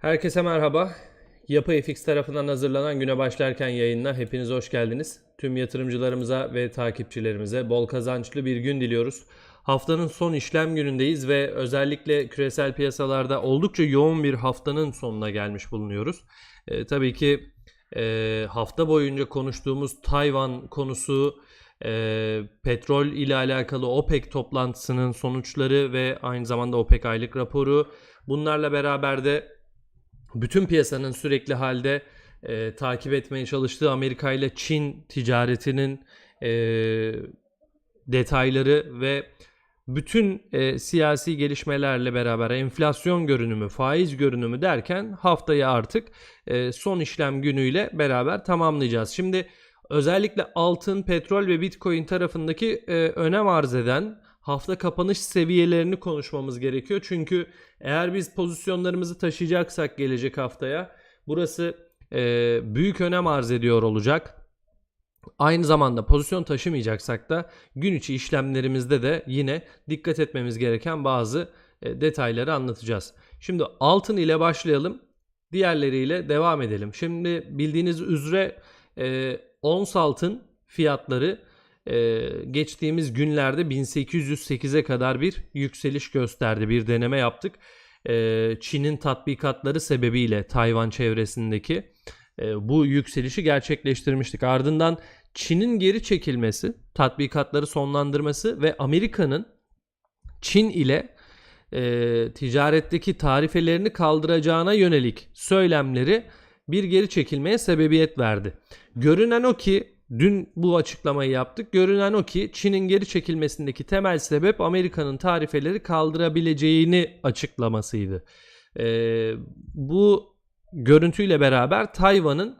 Herkese merhaba. Yapı FX tarafından hazırlanan güne başlarken yayınına hepiniz hoş geldiniz. Tüm yatırımcılarımıza ve takipçilerimize bol kazançlı bir gün diliyoruz. Haftanın son işlem günündeyiz ve özellikle küresel piyasalarda oldukça yoğun bir haftanın sonuna gelmiş bulunuyoruz. Ee, tabii ki e, hafta boyunca konuştuğumuz Tayvan konusu, e, petrol ile alakalı OPEC toplantısının sonuçları ve aynı zamanda OPEC aylık raporu. Bunlarla beraber de bütün piyasanın sürekli halde e, takip etmeye çalıştığı Amerika ile Çin ticaretinin e, detayları ve bütün e, siyasi gelişmelerle beraber enflasyon görünümü, faiz görünümü derken haftayı artık e, son işlem günüyle beraber tamamlayacağız. Şimdi özellikle altın, petrol ve bitcoin tarafındaki e, önem arz eden hafta kapanış seviyelerini konuşmamız gerekiyor. Çünkü eğer biz pozisyonlarımızı taşıyacaksak gelecek haftaya burası e, büyük önem arz ediyor olacak. Aynı zamanda pozisyon taşımayacaksak da gün içi işlemlerimizde de yine dikkat etmemiz gereken bazı e, detayları anlatacağız. Şimdi altın ile başlayalım. Diğerleriyle devam edelim. Şimdi bildiğiniz üzere e, ons altın fiyatları e, geçtiğimiz günlerde 1808'e kadar bir yükseliş gösterdi. Bir deneme yaptık. E, Çin'in tatbikatları sebebiyle Tayvan çevresindeki e, bu yükselişi gerçekleştirmiştik. Ardından Çin'in geri çekilmesi, tatbikatları sonlandırması ve Amerika'nın Çin ile e, ticaretteki tarifelerini kaldıracağına yönelik söylemleri bir geri çekilmeye sebebiyet verdi. Görünen o ki dün bu açıklamayı yaptık. Görünen o ki Çin'in geri çekilmesindeki temel sebep Amerika'nın tarifeleri kaldırabileceğini açıklamasıydı. E, bu görüntüyle beraber Tayvan'ın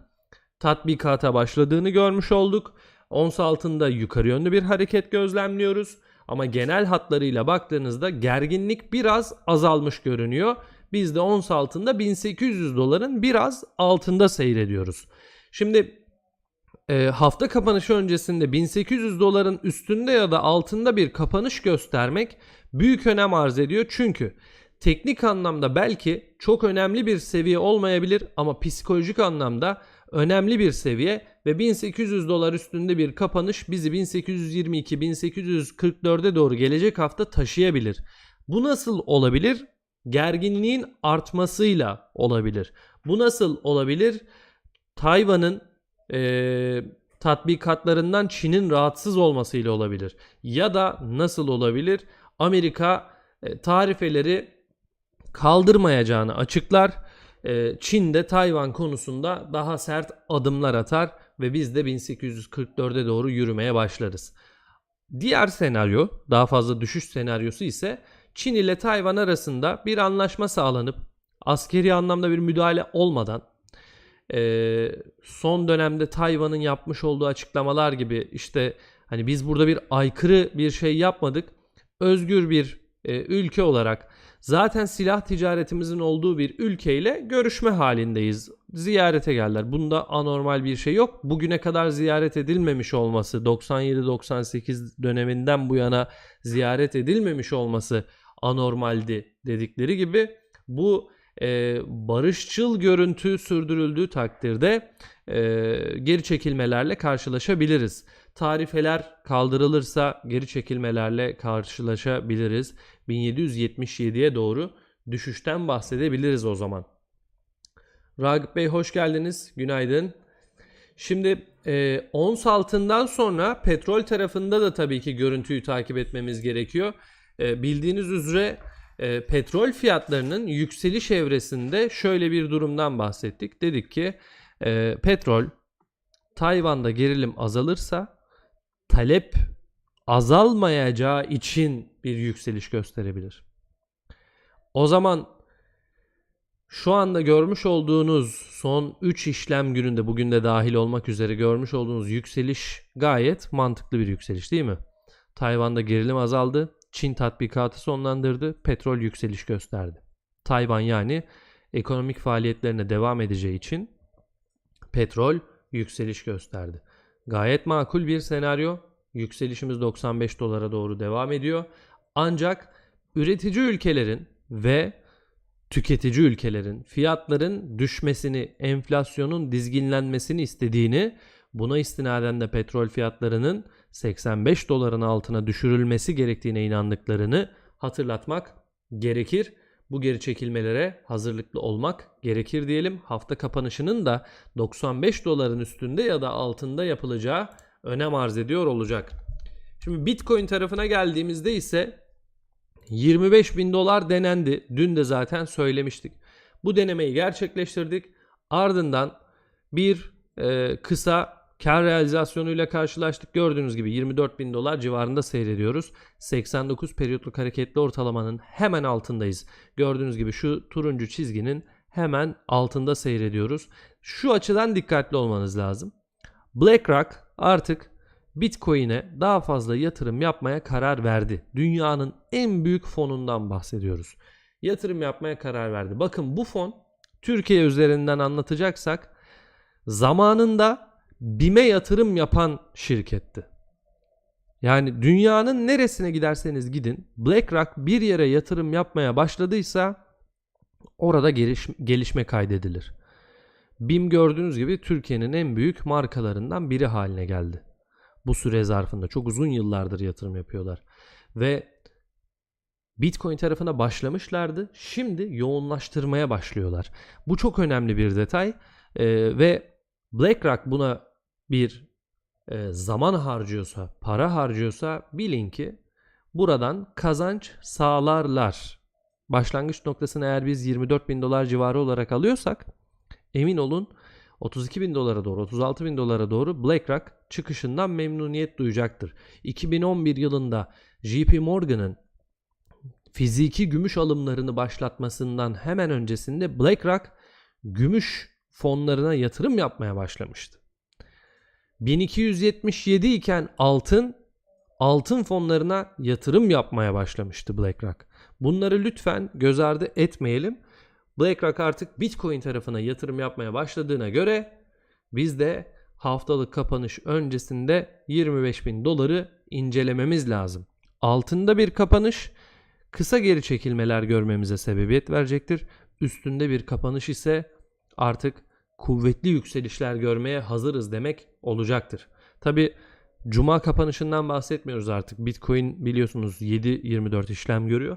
tatbikata başladığını görmüş olduk. Ons altında yukarı yönlü bir hareket gözlemliyoruz. Ama genel hatlarıyla baktığınızda gerginlik biraz azalmış görünüyor. Biz de ons altında 1800 doların biraz altında seyrediyoruz. Şimdi e, hafta kapanışı öncesinde 1800 doların üstünde ya da altında bir kapanış göstermek büyük önem arz ediyor. Çünkü teknik anlamda belki çok önemli bir seviye olmayabilir ama psikolojik anlamda önemli bir seviye ve 1800 dolar üstünde bir kapanış bizi 1822-1844'e doğru gelecek hafta taşıyabilir. Bu nasıl olabilir? Gerginliğin artmasıyla olabilir. Bu nasıl olabilir? Tayvan'ın e, tatbikatlarından Çin'in rahatsız olmasıyla olabilir. Ya da nasıl olabilir? Amerika e, tarifeleri kaldırmayacağını açıklar. E, Çin de Tayvan konusunda daha sert adımlar atar ve biz de 1844'e doğru yürümeye başlarız. Diğer senaryo, daha fazla düşüş senaryosu ise Çin ile Tayvan arasında bir anlaşma sağlanıp askeri anlamda bir müdahale olmadan e, son dönemde Tayvan'ın yapmış olduğu açıklamalar gibi işte hani biz burada bir aykırı bir şey yapmadık. Özgür bir e, ülke olarak zaten silah ticaretimizin olduğu bir ülkeyle görüşme halindeyiz. Ziyarete geldiler. Bunda anormal bir şey yok. Bugüne kadar ziyaret edilmemiş olması, 97-98 döneminden bu yana ziyaret edilmemiş olması anormaldi dedikleri gibi bu e, barışçıl görüntü sürdürüldüğü takdirde e, geri çekilmelerle karşılaşabiliriz. Tarifeler kaldırılırsa geri çekilmelerle karşılaşabiliriz. 1777'ye doğru düşüşten bahsedebiliriz o zaman. Ragıp Bey hoş geldiniz. Günaydın. Şimdi e, ons altından sonra petrol tarafında da tabii ki görüntüyü takip etmemiz gerekiyor. E, bildiğiniz üzere e, petrol fiyatlarının yükseliş evresinde şöyle bir durumdan bahsettik. Dedik ki e, petrol Tayvan'da gerilim azalırsa talep azalmayacağı için bir yükseliş gösterebilir. O zaman şu anda görmüş olduğunuz son 3 işlem gününde bugün de dahil olmak üzere görmüş olduğunuz yükseliş gayet mantıklı bir yükseliş değil mi? Tayvan'da gerilim azaldı. Çin tatbikatı sonlandırdı. Petrol yükseliş gösterdi. Tayvan yani ekonomik faaliyetlerine devam edeceği için petrol yükseliş gösterdi. Gayet makul bir senaryo. Yükselişimiz 95 dolara doğru devam ediyor. Ancak üretici ülkelerin ve tüketici ülkelerin fiyatların düşmesini, enflasyonun dizginlenmesini istediğini, buna istinaden de petrol fiyatlarının 85 doların altına düşürülmesi gerektiğine inandıklarını hatırlatmak gerekir. Bu geri çekilmelere hazırlıklı olmak gerekir diyelim. Hafta kapanışının da 95 doların üstünde ya da altında yapılacağı önem arz ediyor olacak. Şimdi Bitcoin tarafına geldiğimizde ise 25 bin dolar denendi. Dün de zaten söylemiştik. Bu denemeyi gerçekleştirdik. Ardından bir e, kısa kar realizasyonuyla karşılaştık. Gördüğünüz gibi 24 bin dolar civarında seyrediyoruz. 89 periyotluk hareketli ortalamanın hemen altındayız. Gördüğünüz gibi şu turuncu çizginin hemen altında seyrediyoruz. Şu açıdan dikkatli olmanız lazım. BlackRock artık Bitcoin'e daha fazla yatırım yapmaya karar verdi. Dünyanın en büyük fonundan bahsediyoruz. Yatırım yapmaya karar verdi. Bakın bu fon Türkiye üzerinden anlatacaksak zamanında BİM'e yatırım yapan şirketti. Yani dünyanın neresine giderseniz gidin BlackRock bir yere yatırım yapmaya başladıysa orada geliş, gelişme kaydedilir. BİM gördüğünüz gibi Türkiye'nin en büyük markalarından biri haline geldi. Bu süre zarfında çok uzun yıllardır yatırım yapıyorlar. Ve Bitcoin tarafına başlamışlardı. Şimdi yoğunlaştırmaya başlıyorlar. Bu çok önemli bir detay. Ee, ve BlackRock buna bir e, zaman harcıyorsa, para harcıyorsa bilin ki buradan kazanç sağlarlar. Başlangıç noktasını eğer biz 24 bin dolar civarı olarak alıyorsak emin olun 32 bin dolara doğru 36 bin dolara doğru BlackRock çıkışından memnuniyet duyacaktır. 2011 yılında JP Morgan'ın fiziki gümüş alımlarını başlatmasından hemen öncesinde BlackRock gümüş fonlarına yatırım yapmaya başlamıştı. 1277 iken altın altın fonlarına yatırım yapmaya başlamıştı BlackRock. Bunları lütfen göz ardı etmeyelim. BlackRock artık Bitcoin tarafına yatırım yapmaya başladığına göre biz de haftalık kapanış öncesinde 25 bin doları incelememiz lazım. Altında bir kapanış kısa geri çekilmeler görmemize sebebiyet verecektir. Üstünde bir kapanış ise artık kuvvetli yükselişler görmeye hazırız demek olacaktır. Tabi Cuma kapanışından bahsetmiyoruz artık. Bitcoin biliyorsunuz 7-24 işlem görüyor.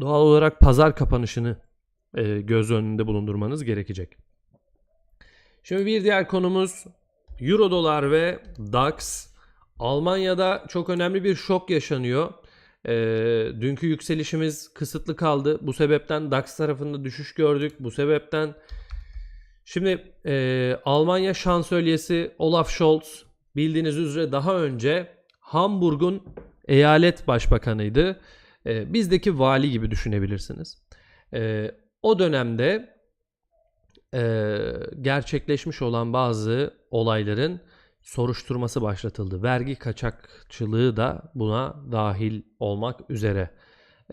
Doğal olarak pazar kapanışını e, göz önünde bulundurmanız gerekecek. Şimdi bir diğer konumuz Euro dolar ve DAX. Almanya'da çok önemli bir şok yaşanıyor. E, dünkü yükselişimiz kısıtlı kaldı. Bu sebepten DAX tarafında düşüş gördük. Bu sebepten şimdi e, Almanya şansölyesi Olaf Scholz bildiğiniz üzere daha önce Hamburg'un eyalet başbakanıydı. E, bizdeki vali gibi düşünebilirsiniz. E, o dönemde e, gerçekleşmiş olan bazı olayların soruşturması başlatıldı. Vergi kaçakçılığı da buna dahil olmak üzere.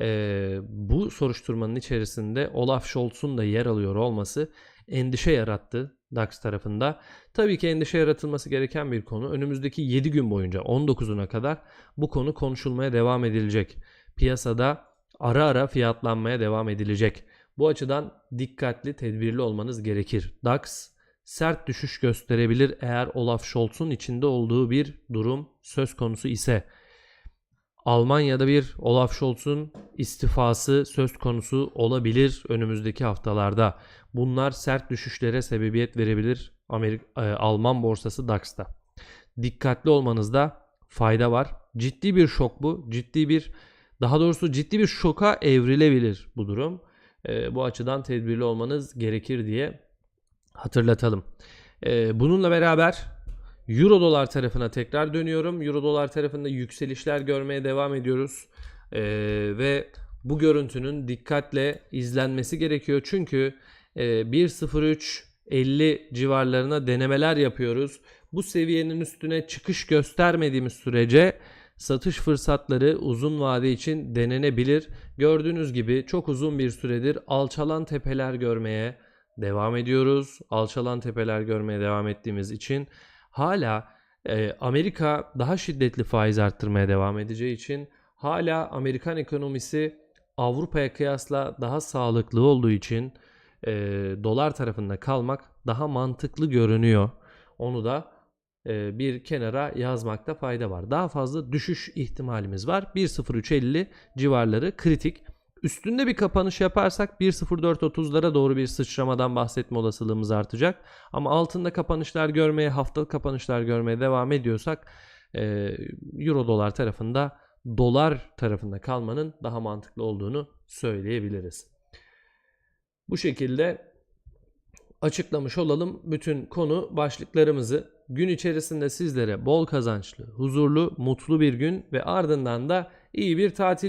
E, bu soruşturmanın içerisinde Olaf Scholz'un da yer alıyor olması endişe yarattı DAX tarafında. Tabii ki endişe yaratılması gereken bir konu. Önümüzdeki 7 gün boyunca 19'una kadar bu konu konuşulmaya devam edilecek. Piyasada ara ara fiyatlanmaya devam edilecek. Bu açıdan dikkatli, tedbirli olmanız gerekir. DAX sert düşüş gösterebilir eğer Olaf Scholz'un içinde olduğu bir durum söz konusu ise. Almanya'da bir Olaf Scholz'un istifası söz konusu olabilir önümüzdeki haftalarda. Bunlar sert düşüşlere sebebiyet verebilir Amerika, e, Alman borsası DAX'ta. Dikkatli olmanızda fayda var. Ciddi bir şok bu. Ciddi bir daha doğrusu ciddi bir şoka evrilebilir bu durum. E, bu açıdan tedbirli olmanız gerekir diye hatırlatalım. E, bununla beraber Euro dolar tarafına tekrar dönüyorum. Euro dolar tarafında yükselişler görmeye devam ediyoruz. E, ve bu görüntünün dikkatle izlenmesi gerekiyor. Çünkü e, 1.03 50 civarlarına denemeler yapıyoruz. Bu seviyenin üstüne çıkış göstermediğimiz sürece satış fırsatları uzun vade için denenebilir. Gördüğünüz gibi çok uzun bir süredir alçalan tepeler görmeye devam ediyoruz. Alçalan tepeler görmeye devam ettiğimiz için hala e, Amerika daha şiddetli faiz arttırmaya devam edeceği için hala Amerikan ekonomisi Avrupa'ya kıyasla daha sağlıklı olduğu için e, dolar tarafında kalmak daha mantıklı görünüyor. Onu da e, bir kenara yazmakta fayda var. Daha fazla düşüş ihtimalimiz var. 1.0350 civarları kritik. Üstünde bir kapanış yaparsak 1.0430'lara doğru bir sıçramadan bahsetme olasılığımız artacak. Ama altında kapanışlar görmeye, haftalık kapanışlar görmeye devam ediyorsak e, Euro dolar tarafında dolar tarafında kalmanın daha mantıklı olduğunu söyleyebiliriz. Bu şekilde açıklamış olalım bütün konu başlıklarımızı. Gün içerisinde sizlere bol kazançlı, huzurlu, mutlu bir gün ve ardından da iyi bir tatil